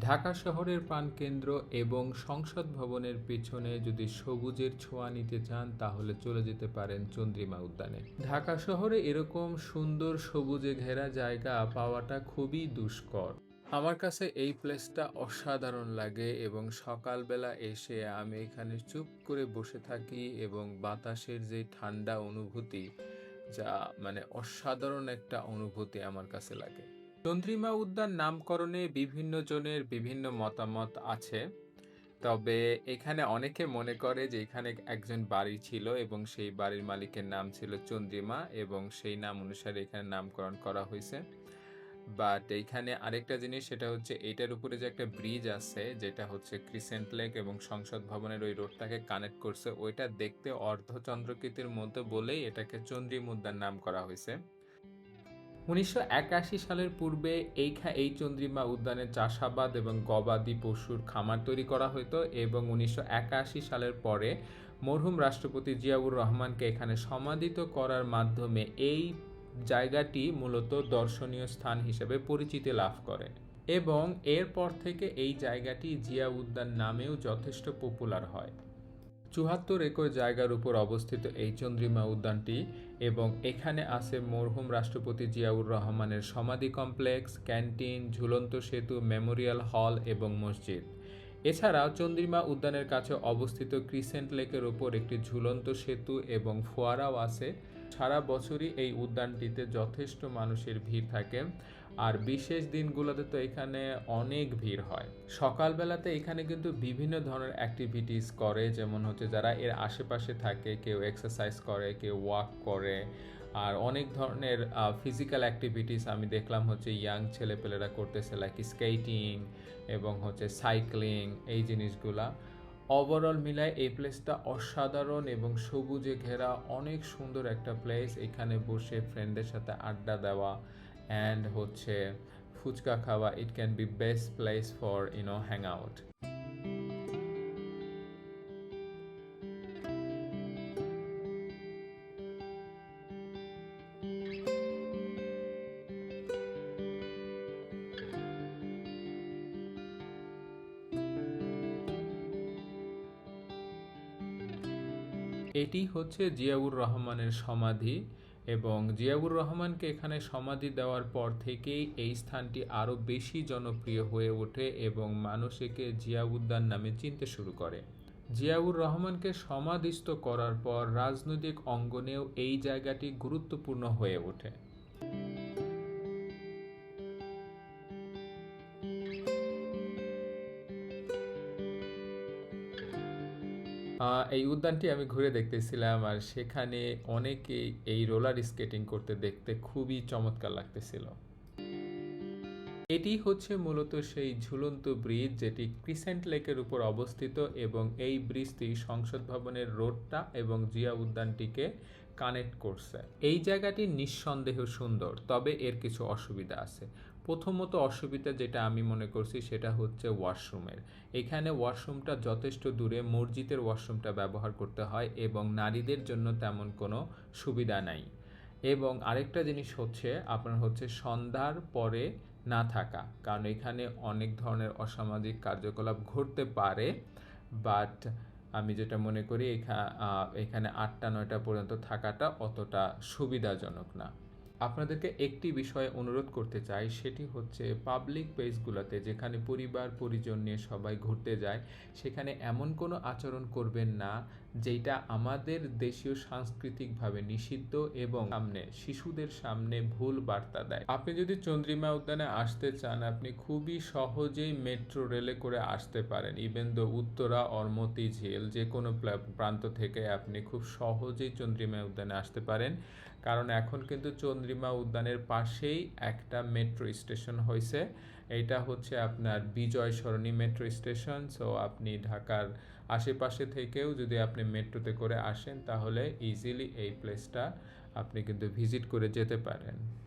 ঢাকা শহরের প্রাণকেন্দ্র এবং সংসদ ভবনের পেছনে যদি সবুজের ছোঁয়া নিতে চান, তাহলে চলে যেতে পারেন চন্দ্রিমা উদ্যানে। ঢাকা শহরে এরকম সুন্দর সবুজে ঘেরা জায়গা পাওয়াটা খুবই দুষ্কর। আমার কাছে এই প্লেসটা অসাধারণ লাগে এবং সকালবেলা এসে আমি এখানে চুপ করে বসে থাকি এবং বাতাসের যে ঠান্ডা অনুভূতি, যা মানে অসাধারণ একটা অনুভূতি আমার কাছে লাগে। চন্দ্রিমা উদ্যান নামকরণে বিভিন্ন জনের বিভিন্ন মতামত আছে। তবে এখানে অনেকে মনে করে যে এখানে একজন বাড়ি ছিল এবং সেই বাড়ির মালিকের নাম ছিল চন্দ্রিমা এবং সেই নাম অনুসারে এখানে নামকরণ করা হয়েছে। বাট এইখানে আরেকটা জিনিস সেটা হচ্ছে এটার উপরে যে একটা ব্রিজ আছে, যেটা হচ্ছে ক্রিসেন্ট লেক এবং সংসদ ভবনের ওই রোডটাকে কানেক্ট করছে, ওইটা দেখতে অর্ধচন্দ্রকৃতির মতো বলেই এটাকে চন্দ্রিম উদ্যান নাম করা হয়েছে। উনিশশো একাশি সালের পূর্বে এই খা এই চন্দ্রিমা উদ্যানে চাষাবাদ এবং গবাদি পশুর খামার তৈরি করা হতো এবং উনিশশো একাশি সালের পরে মরহুম রাষ্ট্রপতি জিয়াউর রহমানকে এখানে সমাধিত করার মাধ্যমে এই জায়গাটি মূলত দর্শনীয় স্থান হিসেবে পরিচিতি লাভ করে। এবং এরপর থেকে এই জায়গাটি জিয়া উদ্যান নামেও যথেষ্ট পপুলার হয়। চুয়াত্তর একর জায়গার উপর অবস্থিত এই চন্দ্রিমা উদ্যানটি এবং এখানে আছে মরহুম রাষ্ট্রপতি জিয়াউর রহমানের সমাধি কমপ্লেক্স, ক্যান্টিন, ঝুলন্ত সেতু, মেমোরিয়াল হল এবং মসজিদ। এছাড়াও চন্দ্রিমা উদ্যানের কাছে অবস্থিত ক্রিসেন্ট লেকের উপর একটি ঝুলন্ত সেতু এবং ফোয়ারাও আছে। সারা বছরই এই উদ্যানটিতে যথেষ্ট মানুষের ভিড় থাকে। আর বিশেষ দিনগুলোতে তো এখানে অনেক ভিড় হয়। সকালবেলাতে এখানে কিন্তু বিভিন্ন ধরনের অ্যাক্টিভিটিস করে, যেমন হচ্ছে যারা এর আশেপাশে থাকে, কেউ এক্সারসাইজ করে, কেউ ওয়াক করে। আর অনেক ধরনের ফিজিক্যাল অ্যাক্টিভিটিস আমি দেখলাম হচ্ছে ইয়াং ছেলেপেলেরা করতেছে লাইক স্কেটিং এবং হচ্ছে সাইক্লিং এই জিনিসগুলা। ওভারঅল মিলায় এই প্লেসটা অসাধারণ এবং সবুজে ঘেরা অনেক সুন্দর একটা প্লেস এখানে বসে ফ্রেন্ডদের সাথে আড্ডা দেওয়া অ্যান্ড হচ্ছে ফুচকা খাওয়া it can be best place for you know hang out এটি হচ্ছে জিয়াউর রহমানের সমাধি এবং জিয়াউর রহমানকে এখানে সমাধি দেওয়ার পর থেকেই এই স্থানটি আরও বেশি জনপ্রিয় হয়ে ওঠে এবং মানুষ একে জিয়াউদ্দান নামে চিনতে শুরু করে। জিয়াউর রহমানকে সমাধিস্থ করার পর রাজনৈতিক অঙ্গনেও এই জায়গাটি গুরুত্বপূর্ণ হয়ে ওঠে। এই উদ্যানটি আমি ঘুরে দেখতেছিলাম আর সেখানে অনেকেই এই রোলার স্কেটিং করতে দেখতে খুবই চমৎকার লাগতেছিল। এটি হচ্ছে মূলত সেই ঝুলন্ত ব্রিজ যেটি ক্রিসেন্ট লেকের উপর অবস্থিত এবং এই ব্রিজটি সংসদ ভবনের রোডটা এবং জিয়া উদ্যানটিকে কানেক্ট করছে। এই জায়গাটি নিঃসন্দেহ সুন্দর, তবে এর কিছু অসুবিধা আছে। প্রথমত অসুবিধা যেটা আমি মনে করছি সেটা হচ্ছে ওয়াশরুমের। এখানে ওয়াশরুমটা যথেষ্ট দূরে, মসজিদের ওয়াশরুমটা ব্যবহার করতে হয় এবং নারীদের জন্য তেমন কোনো সুবিধা নাই। এবং আরেকটা জিনিস হচ্ছে, আপনার হচ্ছে সন্ধ্যার পরে না থাকা। কারণ এখানে অনেক ধরনের অসামাজিক কার্যকলাপ ঘটতে পারে বাট আমি যেটা মনে করি, এখা- এখানে আটটা, নয়টা পর্যন্ত থাকাটা অতটা সুবিধাজনক না। আপনাদেরকে একটি বিষয়ে অনুরোধ করতে চাই, সেটি হচ্ছে পাবলিক প্লেসগুলোতে যেখানে পরিবার পরিজন নিয়ে সবাই ঘুরতে যায়, সেখানে এমন কোনো আচরণ করবেন না যেটা আমাদের দেশীয় সাংস্কৃতিকভাবে নিষিদ্ধ এবং সামনে, শিশুদের সামনে ভুল বার্তা দেয়। আপনি যদি চন্দ্রিমা উদ্যানে আসতে চান, আপনি খুবই সহজেই মেট্রো রেলে করে আসতে পারেন। ইভেন দো উত্তরা, অরমতি ঝিল, যে কোনো প্রান্ত থেকে আপনি খুব সহজেই চন্দ্রিমা উদ্যানে আসতে পারেন। কারণ এখন কিন্তু চন্দ্রিমা উদ্যানের পাশেই একটা মেট্রো স্টেশন হয়েছে এটা হচ্ছে আপনার Bijoy Sarani metro station so আপনি ঢাকার আশেপাশে থেকেও যদি আপনি মেট্রোতে করে আসেন, তাহলে ইজিলি এই প্লেসটা আপনি কিন্তু ভিজিট করে যেতে পারেন।